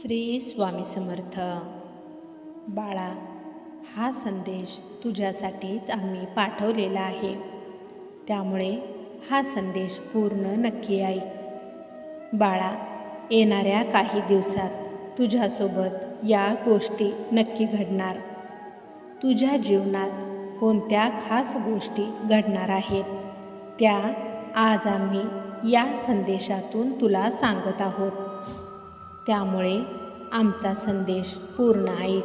श्री स्वामी समर्थ. बाळा हा संदेश तुझ्यासाठीच आम्ही पाठवलेला आहे. त्यामुळे हा संदेश पूर्ण नक्की ऐक. बाळा येणाऱ्या काही दिवसात तुझ्यासोबत या गोष्टी नक्की घडणार. तुझ्या जीवनात कोणत्या खास गोष्टी घडणार आहेत त्या आज आम्ही या संदेशातून तुला सांगत आहोत. त्यामुळे आमचा संदेश पूर्ण ऐक.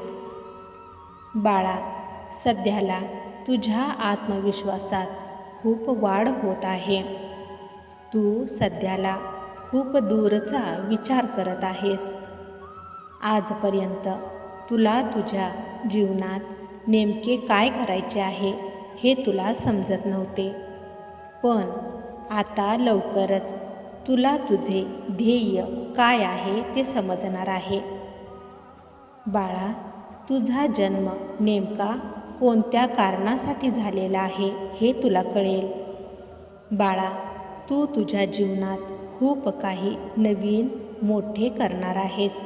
बाळा सध्याला तुझ्या आत्मविश्वासात खूप वाढ होत आहे. तू सध्याला खूप दूरचा विचार करत आहेस. आजपर्यंत तुला तुझ्या जीवनात नेमके काय करायचे आहे हे तुला समजत नव्हते. पण आता लवकरच तुला तुझे ध्येय काय आहे ते समजणार आहे. बाळा तुझा जन्म नेमका कोणत्या कारणासाठी झालेला आहे हे तुला कळेल. बाळा तू तुझ्या जीवनात खूप काही नवीन मोठे करणार आहेस.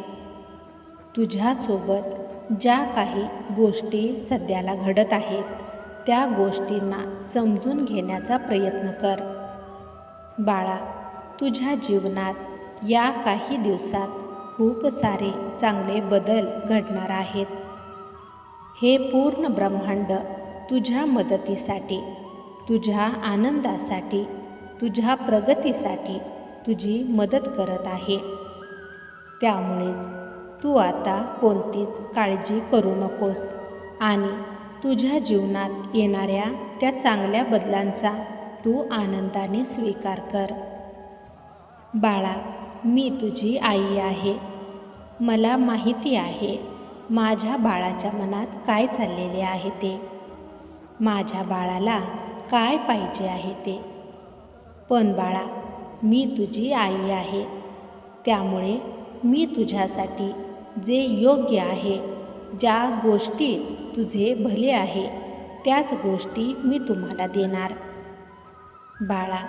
तुझ्यासोबत ज्या काही गोष्टी सध्याला घडत आहेत त्या गोष्टींना समजून घेण्याचा प्रयत्न कर. बाळा तुझ्या जीवनात या काही दिवसात खूप सारे चांगले बदल घडणार आहेत. हे पूर्ण ब्रह्मांड तुझ्या मदतीसाठी तुझ्या आनंदासाठी तुझ्या प्रगतीसाठी तुझी मदत करत आहे. त्यामुळेच तू आता कोणतीच काळजी करू नकोस आणि तुझ्या जीवनात येणाऱ्या त्या चांगल्या बदलांचा तू आनंदाने स्वीकार कर. बाळा मी तुझी आई आहे. मला माहिती आहे माझ्या बाळाच्या मनात काय चाललेले आहे ते. माझ्या बाळाला काय पाहिजे आहे ते. पण बाळा मी तुझी आई आहे. त्यामुळे मी तुझ्यासाठी जे योग्य आहे ज्या गोष्टीत तुझे भले आहे त्याच गोष्टी मी तुम्हाला देणार. बाळा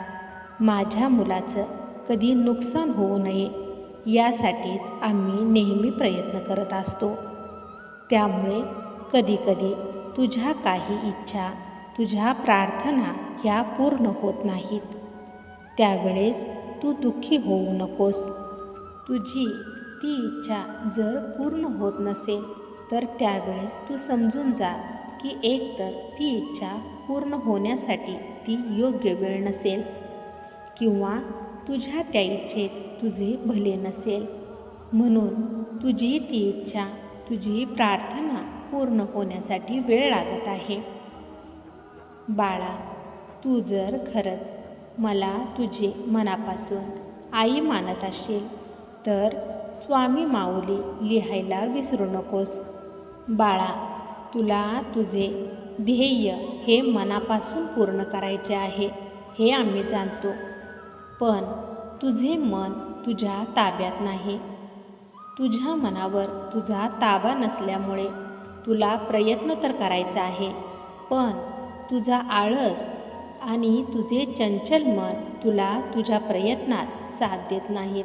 माझ्या मुलाचं कधी नुकसान होऊ नये यासाठीच आम्ही नेहमी प्रयत्न करत असतो. त्यामुळे कधीकधी तुझ्या काही इच्छा तुझ्या प्रार्थना ह्या पूर्ण होत नाहीत. त्यावेळेस तू दुःखी होऊ नकोस. तुझी ती इच्छा जर पूर्ण होत नसेल तर त्यावेळेस तू समजून जा की एकतर ती इच्छा पूर्ण होण्यासाठी ती योग्य वेळ नसेल किंवा तुझ्या त्या इच्छेत तुझे भले नसेल. म्हणून तुझी ती इच्छा तुझी प्रार्थना पूर्ण होण्यासाठी वेळ लागत आहे. बाळा तू जर खरंच मला तुझे मनापासून आई मानत असेल तर स्वामी माऊली लिहायला विसरू नकोस. बाळा तुला तुझे ध्येय हे मनापासून पूर्ण करायचे आहे हे आम्ही जाणतो. पण तुझे मन तुझ्या ताब्यात नाही. तुझ्या मनावर तुझा ताबा नसल्यामुळे तुला प्रयत्न तर करायचा आहे पण तुझा आळस आणि तुझे चंचल मन तुला तुझ्या प्रयत्नात साथ देत नाहीत.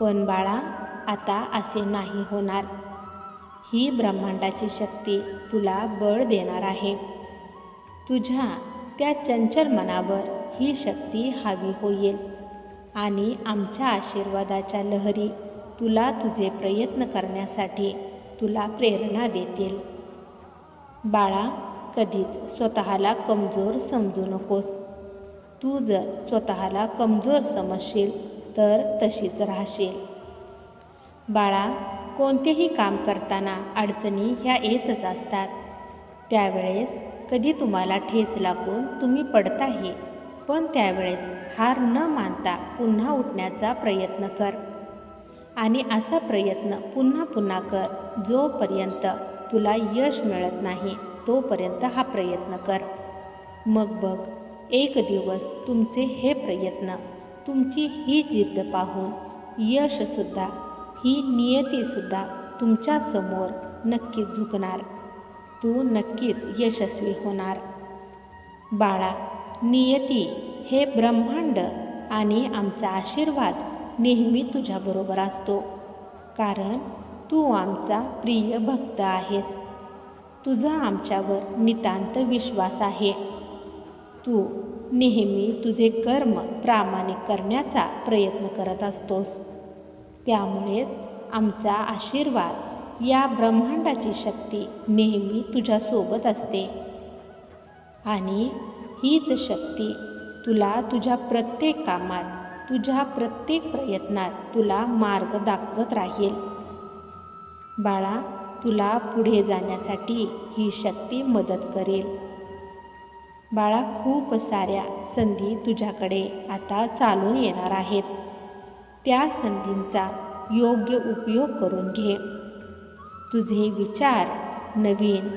पण बाळा आता असे नाही होणार. ही ब्रह्मांडाची शक्ती तुला बळ देणार आहे. तुझ्या त्या चंचल मनावर ही शक्ती हवी होईल. आणि आमच्या आशीर्वादाच्या लहरी तुला तुझे प्रयत्न करण्यासाठी तुला प्रेरणा देतील. बाळा कधीच स्वतःला कमजोर समजू नकोस. तू जर स्वतःला कमजोर समजशील तर तशीच राहशील. बाळा कोणतेही काम करताना अडचणी ह्या येतच असतात. त्यावेळेस कधी तुम्हाला ठेच लागून तुम्ही पडताही पण त्यावेळेस हार न मानता पुन्हा उठण्याचा प्रयत्न कर. आणि असा प्रयत्न पुन्हा पुन्हा कर जोपर्यंत तुला यश मिळत नाही तोपर्यंत हा प्रयत्न कर. मग बघ एक दिवस तुमचे हे प्रयत्न तुमची ही जिद्द पाहून यशसुद्धा ही नियतीसुद्धा तुमच्यासमोर नक्कीच झुकणार. तू नक्कीच यशस्वी होणार. बाळा नियती हे ब्रह्मांड आणि आमचा आशीर्वाद नेहमी तुझ्याबरोबर असतो. कारण तू आमचा प्रिय भक्त आहेस. तुझा आमच्यावर नितांत विश्वास आहे. तू नेहमी तुझे कर्म प्रामाणिक करण्याचा प्रयत्न करत असतोस. त्यामुळेच आमचा आशीर्वाद या ब्रह्मांडाची शक्ती नेहमी तुझ्यासोबत असते. आणि हीच शक्ती तुला तुझ्या प्रत्येक कामात तुझ्या प्रत्येक प्रयत्नात तुला मार्ग दाखवत राहील. बाळा तुला पुढे जाण्यासाठी ही शक्ती मदत करेल. बाळा खूप साऱ्या संधी तुझ्याकडे आता चालून येणार आहेत. त्या संधींचा योग्य उपयोग करून घे. तुझे विचार नवीन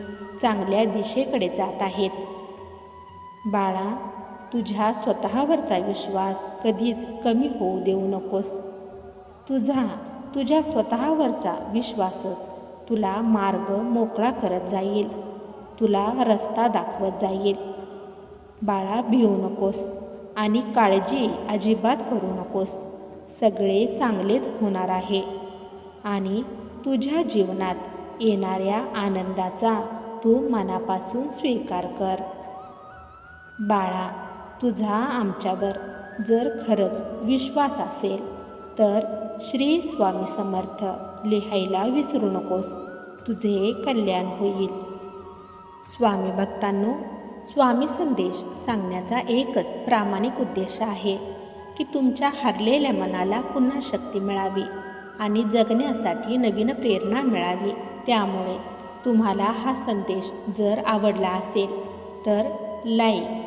चांगल्या दिशेकडे जात आहेत. बाळा तुझ्या स्वतःवरचा विश्वास कधीच कमी होऊ देऊ नकोस. तुझा तुझ्या स्वतःवरचा विश्वासच तुला मार्ग मोकळा करत जाईल. तुला रस्ता दाखवत जाईल. बाळा भिवू नकोस आणि काळजी अजिबात करू नकोस. सगळे चांगलेच होणार आहे. आणि तुझ्या जीवनात येणाऱ्या आनंदाचा तू मनापासून स्वीकार कर. बाळा तुझा आमच्यावर जर खरंच विश्वास असेल तर श्री स्वामी समर्थ लिहायला विसरू नकोस. तुझे कल्याण होईल. स्वामी भक्तांनो स्वामी संदेश सांगण्याचा एकच प्रामाणिक उद्देश आहे की तुमच्या हरलेल्या मनाला पुन्हा शक्ती मिळावी आणि जगण्यासाठी नवीन प्रेरणा मिळावी. त्यामुळे तुम्हाला हा संदेश जर आवडला असेल तर लाईक